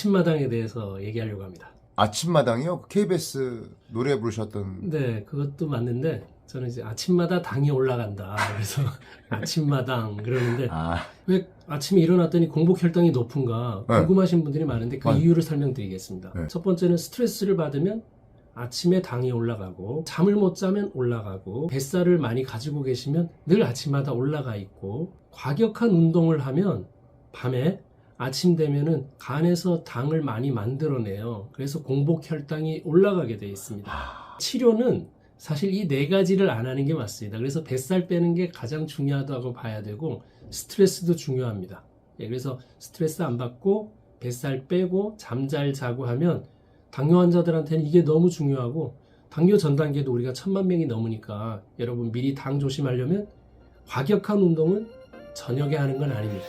아침마당에 대해서 얘기하려고 합니다. 아침마당이요? KBS 노래 부르셨던 네, 그것도 맞는데 저는 이제 아침마다 당이 올라간다. 그래서 아침마당 그러는데 아, 왜 아침에 일어났더니 공복 혈당이 높은가 네. 궁금하신 분들이 많은데 그 맞- 이유를 설명드리겠습니다. 네. 첫 번째는 스트레스를 받으면 아침에 당이 올라가고 잠을 못 자면 올라가고 뱃살을 많이 가지고 계시면 늘 아침마다 올라가 있고 과격한 운동을 하면 밤에 아침 되면은 간에서 당을 많이 만들어내요. 그래서 공복 혈당이 올라가게 돼 있습니다. 치료는 사실 이 네 가지를 안 하는 게 맞습니다. 그래서 뱃살 빼는 게 가장 중요하다고 봐야 되고 스트레스도 중요합니다. 예, 그래서 스트레스 안 받고 뱃살 빼고 잠 잘 자고 하면 당뇨 환자들한테는 이게 너무 중요하고 당뇨 전 단계도 우리가 천만 명이 넘으니까 여러분 미리 당 조심하려면 과격한 운동은 저녁에 하는 건 아닙니다.